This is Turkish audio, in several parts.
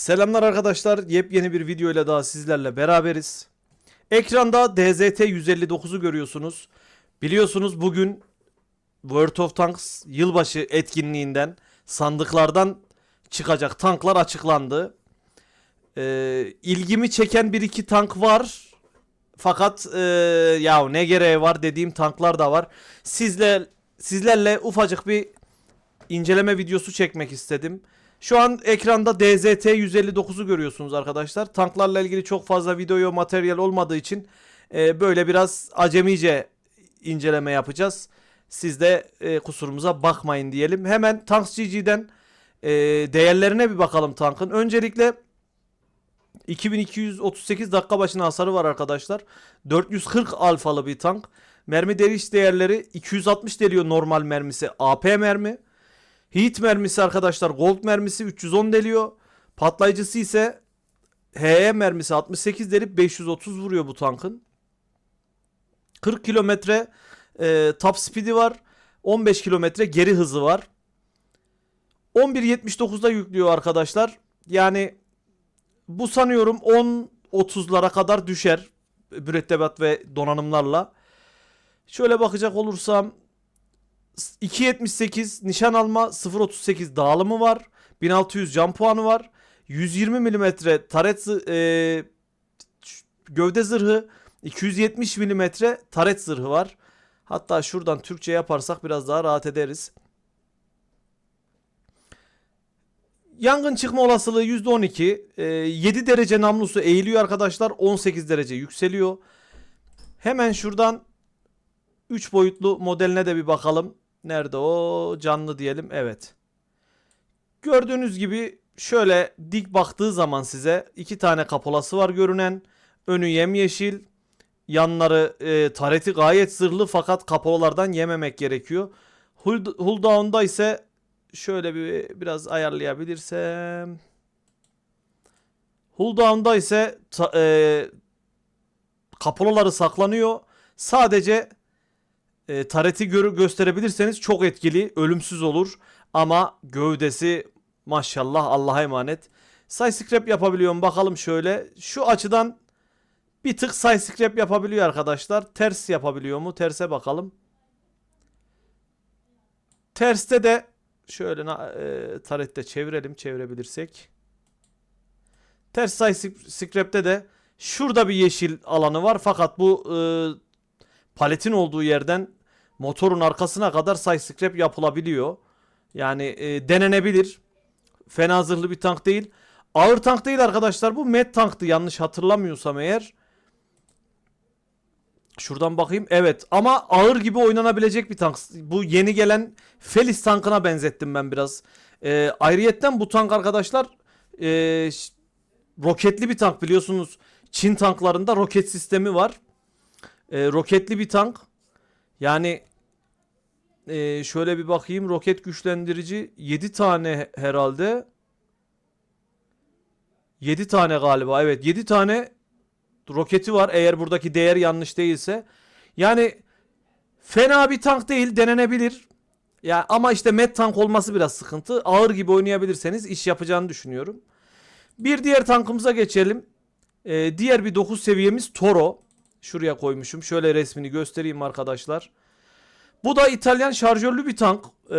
Selamlar arkadaşlar. Yepyeni bir video ile daha sizlerle beraberiz. Ekranda DZT 159'u görüyorsunuz. Biliyorsunuz bugün World of Tanks yılbaşı etkinliğinden sandıklardan çıkacak tanklar açıklandı. Ee, ilgimi çeken bir iki tank var. Fakat ee, ya ne gereği var dediğim tanklar da var. Sizler sizlerle ufacık bir inceleme videosu çekmek istedim. Şu an ekranda DZT 159'u görüyorsunuz arkadaşlar. Tanklarla ilgili çok fazla video materyal olmadığı için e, böyle biraz acemice inceleme yapacağız. Siz de e, kusurumuza bakmayın diyelim. Hemen Tanks GG'den e, değerlerine bir bakalım tankın. Öncelikle 2238 dakika başına hasarı var arkadaşlar. 440 alfalı bir tank. Mermi deliş değerleri 260 deliyor normal mermisi. AP mermi. Heat mermisi arkadaşlar gold mermisi 310 deliyor. Patlayıcısı ise HE mermisi 68 delip 530 vuruyor bu tankın. 40 kilometre e, top speed'i var. 15 kilometre geri hızı var. 11.79'da yüklüyor arkadaşlar. Yani bu sanıyorum 10-30'lara kadar düşer. Mürettebat ve donanımlarla. Şöyle bakacak olursam 2.78 nişan alma 0.38 dağılımı var. 1600 can puanı var. 120 mm taret e, gövde zırhı 270 mm taret zırhı var. Hatta şuradan Türkçe yaparsak biraz daha rahat ederiz. Yangın çıkma olasılığı %12. E, 7 derece namlusu eğiliyor arkadaşlar. 18 derece yükseliyor. Hemen şuradan 3 boyutlu modeline de bir bakalım. Nerede o? Canlı diyelim. Evet. Gördüğünüz gibi şöyle dik baktığı zaman size iki tane kapolası var görünen. Önü yemyeşil. Yanları e, tareti gayet zırhlı fakat kapolalardan yememek gerekiyor. Hull, hull down'da ise şöyle bir biraz ayarlayabilirsem. Hull down'da ise ta, e, kapolaları saklanıyor. Sadece e, tareti gö- gösterebilirseniz çok etkili, ölümsüz olur. Ama gövdesi maşallah Allah'a emanet. Side scrap yapabiliyor mu? Bakalım şöyle. Şu açıdan bir tık side yapabiliyor arkadaşlar. Ters yapabiliyor mu? Terse bakalım. Terste de şöyle e, tarette çevirelim çevirebilirsek. Ters side de şurada bir yeşil alanı var fakat bu e, paletin olduğu yerden motorun arkasına kadar side scrap yapılabiliyor. Yani e, denenebilir. Fena zırhlı bir tank değil. Ağır tank değil arkadaşlar. Bu med tanktı yanlış hatırlamıyorsam eğer. Şuradan bakayım. Evet ama ağır gibi oynanabilecek bir tank. Bu yeni gelen Felis tankına benzettim ben biraz. E, ayrıyetten bu tank arkadaşlar e, roketli bir tank biliyorsunuz. Çin tanklarında roket sistemi var. E, roketli bir tank. Yani e, şöyle bir bakayım. Roket güçlendirici 7 tane herhalde. 7 tane galiba. Evet 7 tane roketi var eğer buradaki değer yanlış değilse. Yani fena bir tank değil denenebilir. Ya ama işte met tank olması biraz sıkıntı. Ağır gibi oynayabilirseniz iş yapacağını düşünüyorum. Bir diğer tankımıza geçelim. Ee, diğer bir 9 seviyemiz Toro. Şuraya koymuşum. Şöyle resmini göstereyim arkadaşlar. Bu da İtalyan şarjörlü bir tank. Ee,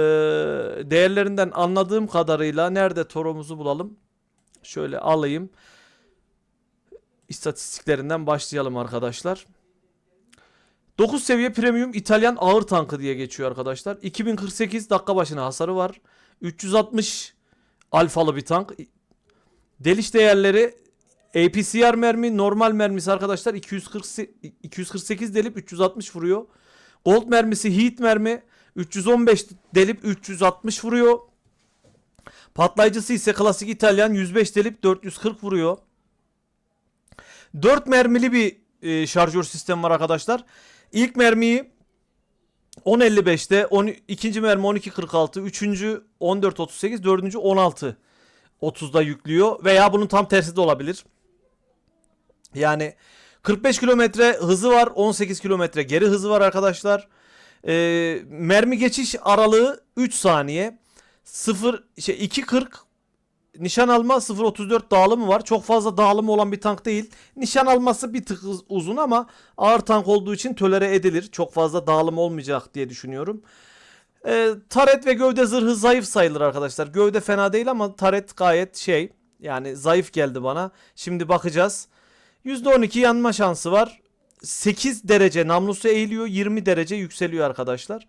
değerlerinden anladığım kadarıyla nerede Toro'muzu bulalım. Şöyle alayım. İstatistiklerinden başlayalım arkadaşlar. 9 seviye premium İtalyan ağır tankı diye geçiyor arkadaşlar. 2048 dakika başına hasarı var. 360 alfalı bir tank. Deliş değerleri APCR mermi normal mermisi arkadaşlar 240 248 delip 360 vuruyor. Gold mermisi heat mermi 315 delip 360 vuruyor. Patlayıcısı ise klasik İtalyan 105 delip 440 vuruyor. 4 mermili bir e, şarjör sistemi var arkadaşlar. İlk mermiyi 10.55'te, on, ikinci mermi 12.46, üçüncü 14.38, dördüncü 16 30'da yüklüyor veya bunun tam tersi de olabilir. Yani 45 kilometre hızı var, 18 kilometre geri hızı var arkadaşlar. Ee, mermi geçiş aralığı 3 saniye. 0 şey 2.40 nişan alma 0.34 dağılımı var. Çok fazla dağılımı olan bir tank değil. Nişan alması bir tık uz- uzun ama ağır tank olduğu için tölere edilir. Çok fazla dağılım olmayacak diye düşünüyorum. Ee, taret ve gövde zırhı zayıf sayılır arkadaşlar. Gövde fena değil ama taret gayet şey yani zayıf geldi bana. Şimdi bakacağız. %12 yanma şansı var. 8 derece namlusu eğiliyor. 20 derece yükseliyor arkadaşlar.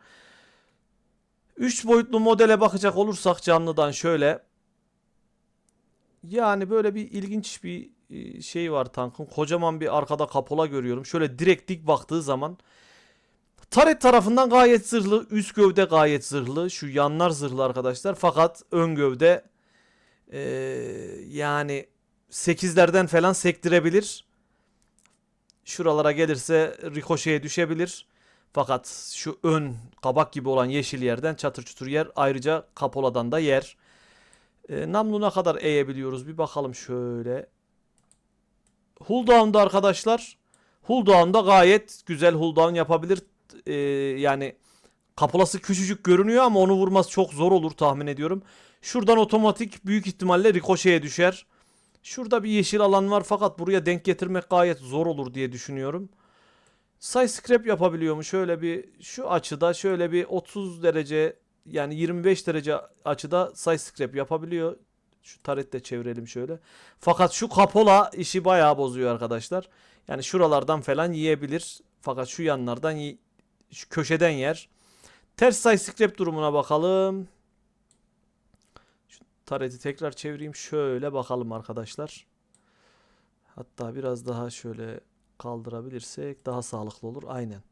3 boyutlu modele bakacak olursak canlıdan şöyle. Yani böyle bir ilginç bir e, şey var tankın. Kocaman bir arkada kapola görüyorum. Şöyle direkt dik baktığı zaman Taret tarafından gayet zırhlı. Üst gövde gayet zırhlı. Şu yanlar zırhlı arkadaşlar. Fakat ön gövde e, yani 8'lerden falan sektirebilir. Şuralara gelirse rikoşeye düşebilir. Fakat şu ön kabak gibi olan yeşil yerden çatır çutur yer. Ayrıca kapoladan da yer. E, namlu ne kadar eğebiliyoruz bir bakalım şöyle. Hulldown'da arkadaşlar. Hulldown'da gayet güzel hulldown yapabilir. E, yani kapolası küçücük görünüyor ama onu vurması çok zor olur tahmin ediyorum. Şuradan otomatik büyük ihtimalle rikoşeye düşer. Şurada bir yeşil alan var fakat buraya denk getirmek gayet zor olur diye düşünüyorum. Side scrap yapabiliyor mu? Şöyle bir şu açıda şöyle bir 30 derece yani 25 derece açıda side scrap yapabiliyor. Şu taret de çevirelim şöyle. Fakat şu kapola işi bayağı bozuyor arkadaşlar. Yani şuralardan falan yiyebilir. Fakat şu yanlardan şu köşeden yer. Ters side scrap durumuna bakalım. Tareti tekrar çevireyim. Şöyle bakalım arkadaşlar. Hatta biraz daha şöyle kaldırabilirsek daha sağlıklı olur. Aynen.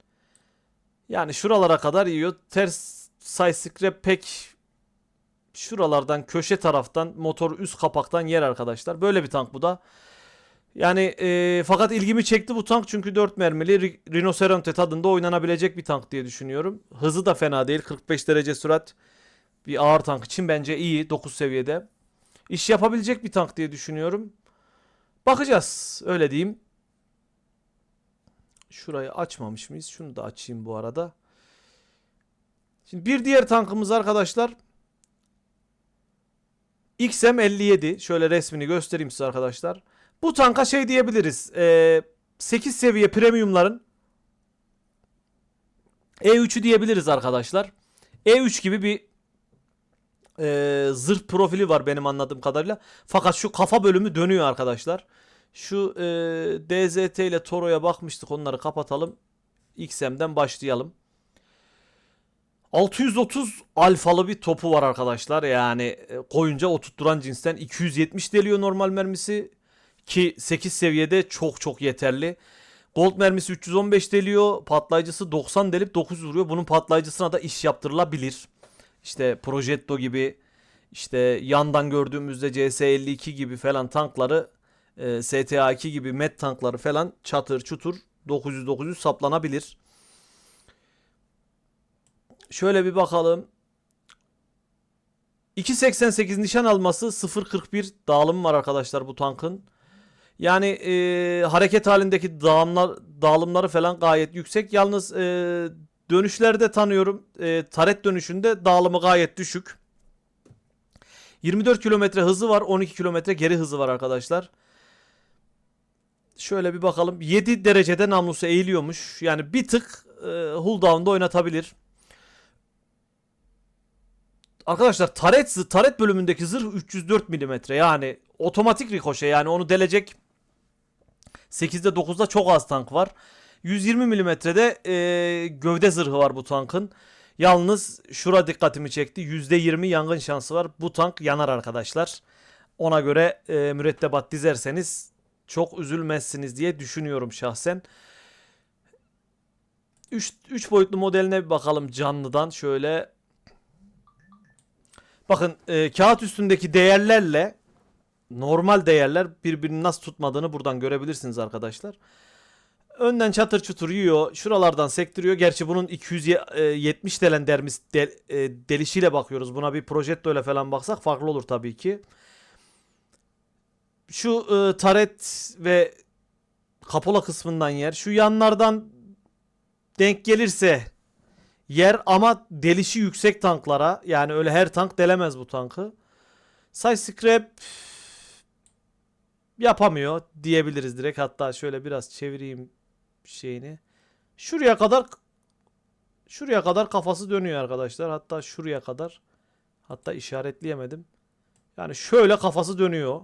Yani şuralara kadar yiyor. Ters side scrap pek şuralardan köşe taraftan motor üst kapaktan yer arkadaşlar. Böyle bir tank bu da. Yani e, fakat ilgimi çekti bu tank çünkü 4 mermili Ri- Rhinoceronte tadında oynanabilecek bir tank diye düşünüyorum. Hızı da fena değil. 45 derece sürat bir ağır tank için bence iyi 9 seviyede. İş yapabilecek bir tank diye düşünüyorum. Bakacağız öyle diyeyim. Şurayı açmamış mıyız? Şunu da açayım bu arada. Şimdi bir diğer tankımız arkadaşlar XM57. Şöyle resmini göstereyim size arkadaşlar. Bu tanka şey diyebiliriz. Ee, 8 seviye premiumların E3'ü diyebiliriz arkadaşlar. E3 gibi bir e, zırh profili var benim anladığım kadarıyla. Fakat şu kafa bölümü dönüyor arkadaşlar. Şu e, DZT ile Toro'ya bakmıştık. Onları kapatalım. XM'den başlayalım. 630 alfalı bir topu var arkadaşlar. Yani e, koyunca oturtturan cinsten 270 deliyor normal mermisi. Ki 8 seviyede çok çok yeterli. Gold mermisi 315 deliyor. Patlayıcısı 90 delip 9 vuruyor. Bunun patlayıcısına da iş yaptırılabilir. İşte Progetto gibi işte yandan gördüğümüzde CS52 gibi falan tankları e, STA2 gibi met tankları falan çatır çutur 900-900 saplanabilir. Şöyle bir bakalım. 2.88 nişan alması 0.41 dağılım var arkadaşlar bu tankın. Yani e, hareket halindeki dağımlar, dağılımları falan gayet yüksek. Yalnız e, dönüşlerde tanıyorum. E, taret dönüşünde dağılımı gayet düşük. 24 kilometre hızı var. 12 kilometre geri hızı var arkadaşlar. Şöyle bir bakalım. 7 derecede namlusu eğiliyormuş. Yani bir tık e, hull down'da oynatabilir. Arkadaşlar taret, taret bölümündeki zırh 304 mm. Yani otomatik rikoşe yani onu delecek 8'de 9'da çok az tank var. 120 milimetrede e, gövde zırhı var bu tankın. Yalnız şura dikkatimi çekti. %20 yangın şansı var. Bu tank yanar arkadaşlar. Ona göre e, mürettebat dizerseniz çok üzülmezsiniz diye düşünüyorum şahsen. 3 boyutlu modeline bir bakalım canlıdan şöyle. Bakın e, kağıt üstündeki değerlerle normal değerler birbirini nasıl tutmadığını buradan görebilirsiniz arkadaşlar. Önden çatır çutur yiyor. Şuralardan sektiriyor. Gerçi bunun 270 delen dermis del, e, delişiyle bakıyoruz. Buna bir projetto ile falan baksak farklı olur tabii ki. Şu e, taret ve kapola kısmından yer. Şu yanlardan denk gelirse yer ama delişi yüksek tanklara yani öyle her tank delemez bu tankı. Side scrap yapamıyor diyebiliriz direkt. Hatta şöyle biraz çevireyim şeyini. Şuraya kadar şuraya kadar kafası dönüyor arkadaşlar. Hatta şuraya kadar. Hatta işaretleyemedim. Yani şöyle kafası dönüyor.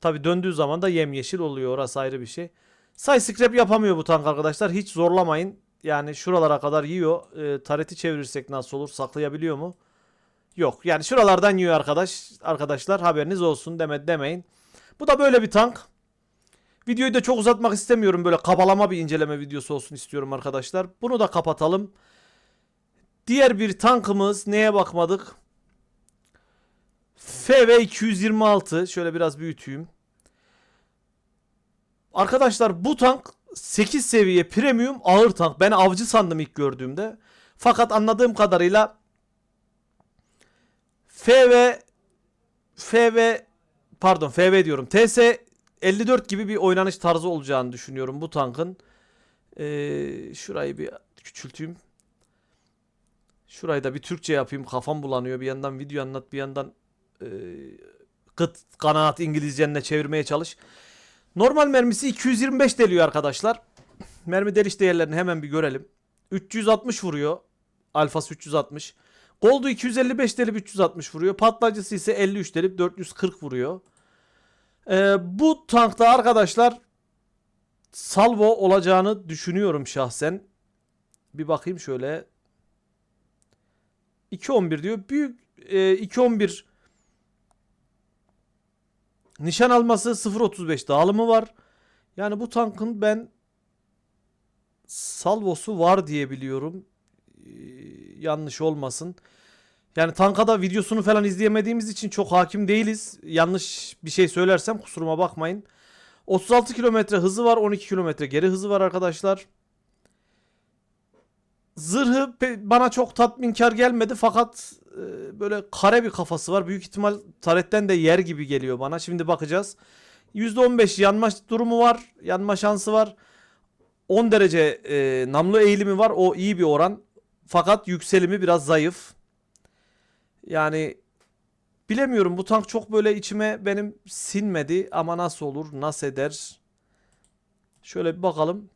Tabi döndüğü zaman da yemyeşil oluyor. Orası ayrı bir şey. Side scrap yapamıyor bu tank arkadaşlar. Hiç zorlamayın. Yani şuralara kadar yiyor. E, tareti çevirirsek nasıl olur? Saklayabiliyor mu? Yok. Yani şuralardan yiyor arkadaş. Arkadaşlar haberiniz olsun deme demeyin. Bu da böyle bir tank. Videoyu da çok uzatmak istemiyorum. Böyle kabalama bir inceleme videosu olsun istiyorum arkadaşlar. Bunu da kapatalım. Diğer bir tankımız neye bakmadık? FV 226. Şöyle biraz büyüteyim. Arkadaşlar bu tank 8 seviye premium ağır tank. Ben avcı sandım ilk gördüğümde. Fakat anladığım kadarıyla FV FV pardon FV diyorum. TS 54 gibi bir oynanış tarzı olacağını düşünüyorum bu tankın. Ee, şurayı bir küçülteyim. Şurayı da bir Türkçe yapayım. Kafam bulanıyor. Bir yandan video anlat, bir yandan e, kıt kanaat İngilizcenle çevirmeye çalış. Normal mermisi 225 deliyor arkadaşlar. Mermi deliş değerlerini hemen bir görelim. 360 vuruyor. Alfası 360. Gold'u 255 delip 360 vuruyor. Patlayıcısı ise 53 delip 440 vuruyor. Ee, bu tankta arkadaşlar salvo olacağını düşünüyorum şahsen. Bir bakayım şöyle. 2.11 diyor. Büyük e, 2.11 nişan alması 0.35 dağılımı var. Yani bu tankın ben salvosu var diye biliyorum. Ee, yanlış olmasın. Yani tankada videosunu falan izleyemediğimiz için çok hakim değiliz. Yanlış bir şey söylersem kusuruma bakmayın. 36 kilometre hızı var. 12 kilometre geri hızı var arkadaşlar. Zırhı bana çok tatminkar gelmedi fakat e, böyle kare bir kafası var. Büyük ihtimal taretten de yer gibi geliyor bana. Şimdi bakacağız. %15 yanma durumu var. Yanma şansı var. 10 derece e, namlu eğilimi var. O iyi bir oran. Fakat yükselimi biraz zayıf. Yani bilemiyorum bu tank çok böyle içime benim sinmedi ama nasıl olur nasıl eder. Şöyle bir bakalım.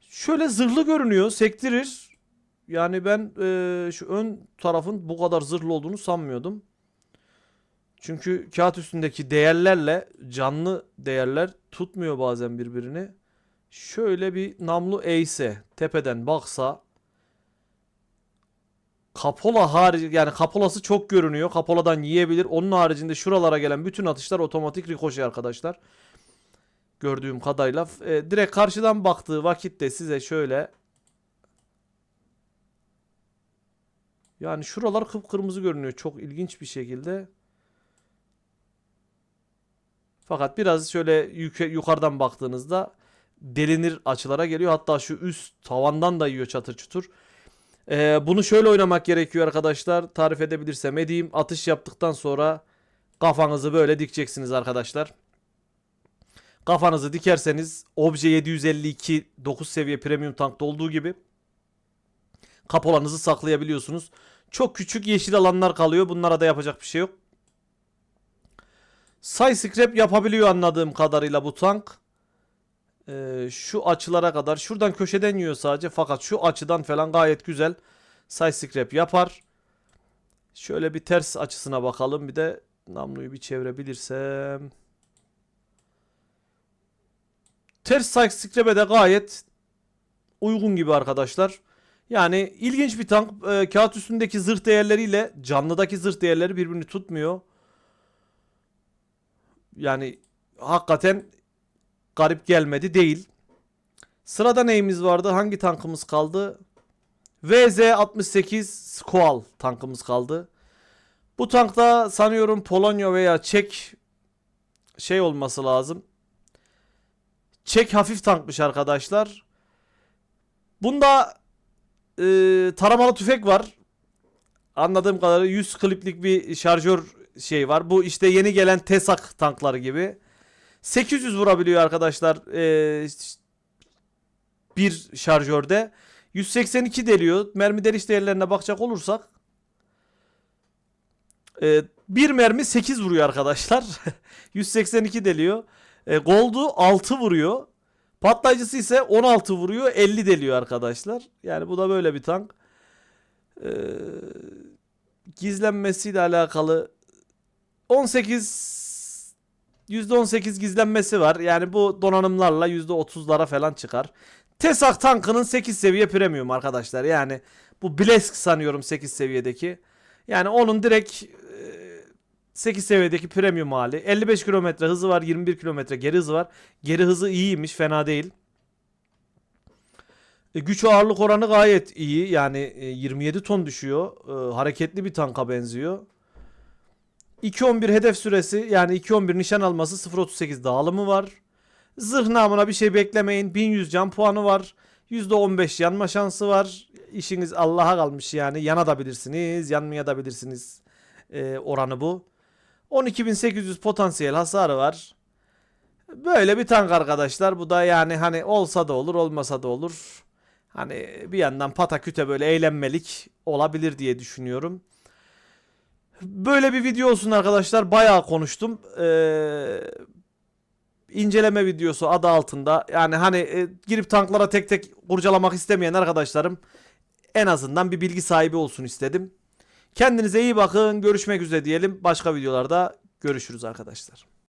Şöyle zırhlı görünüyor sektirir. Yani ben eee, şu ön tarafın bu kadar zırhlı olduğunu sanmıyordum. Çünkü kağıt üstündeki değerlerle canlı değerler tutmuyor bazen birbirini. Şöyle bir namlu eğse tepeden baksa Kapola harici yani kapolası çok görünüyor. Kapoladan yiyebilir. Onun haricinde şuralara gelen bütün atışlar otomatik rikoşe arkadaşlar. Gördüğüm kadarıyla. E, direkt karşıdan baktığı vakitte size şöyle yani şuralar kıpkırmızı görünüyor. Çok ilginç bir şekilde. Fakat biraz şöyle yuka- yukarıdan baktığınızda delinir açılara geliyor. Hatta şu üst tavandan da yiyor çatır çutur. Ee, bunu şöyle oynamak gerekiyor arkadaşlar. Tarif edebilirsem edeyim. Atış yaptıktan sonra kafanızı böyle dikeceksiniz arkadaşlar. Kafanızı dikerseniz Obje 752 9 seviye premium tankta olduğu gibi kapolanızı saklayabiliyorsunuz. Çok küçük yeşil alanlar kalıyor. Bunlara da yapacak bir şey yok. Side scrap yapabiliyor anladığım kadarıyla bu tank. Ee, şu açılara kadar. Şuradan köşeden yiyor sadece. Fakat şu açıdan falan gayet güzel. Side scrap yapar. Şöyle bir ters açısına bakalım. Bir de namluyu bir çevirebilirsem. Ters side scrap'e de gayet uygun gibi arkadaşlar. Yani ilginç bir tank. Ee, kağıt üstündeki zırh değerleriyle canlıdaki zırh değerleri birbirini tutmuyor. Yani hakikaten garip gelmedi değil. Sırada neyimiz vardı? Hangi tankımız kaldı? VZ-68 Squall tankımız kaldı. Bu tankta sanıyorum Polonya veya Çek şey olması lazım. Çek hafif tankmış arkadaşlar. Bunda e, taramalı tüfek var. Anladığım kadarıyla 100 kliplik bir şarjör şey var. Bu işte yeni gelen TESAK tankları gibi. 800 vurabiliyor arkadaşlar ee, bir şarjörde. 182 deliyor. Mermi deliş değerlerine bakacak olursak Ee, bir mermi 8 vuruyor arkadaşlar. 182 deliyor. E, Gold'u 6 vuruyor. Patlayıcısı ise 16 vuruyor 50 deliyor arkadaşlar. Yani bu da böyle bir tank. Ee, gizlenmesiyle alakalı 18 %18 gizlenmesi var. Yani bu donanımlarla %30'lara falan çıkar. Tesak tankının 8 seviye premium arkadaşlar. Yani bu Blesk sanıyorum 8 seviyedeki. Yani onun direkt e, 8 seviyedeki premium hali. 55 kilometre hızı var. 21 kilometre geri hızı var. Geri hızı iyiymiş. Fena değil. E, güç ağırlık oranı gayet iyi. Yani e, 27 ton düşüyor. E, hareketli bir tanka benziyor. 2.11 hedef süresi yani 2.11 nişan alması 0.38 dağılımı var. Zırh namına bir şey beklemeyin. 1100 can puanı var. %15 yanma şansı var. İşiniz Allah'a kalmış yani. Yanabilirsiniz, yanmayabilirsiniz. Ee, oranı bu. 12.800 potansiyel hasarı var. Böyle bir tank arkadaşlar. Bu da yani hani olsa da olur, olmasa da olur. Hani bir yandan pataküte böyle eğlenmelik olabilir diye düşünüyorum. Böyle bir video olsun arkadaşlar. Bayağı konuştum. Ee, inceleme videosu adı altında. Yani hani e, girip tanklara tek tek kurcalamak istemeyen arkadaşlarım en azından bir bilgi sahibi olsun istedim. Kendinize iyi bakın. Görüşmek üzere diyelim. Başka videolarda görüşürüz arkadaşlar.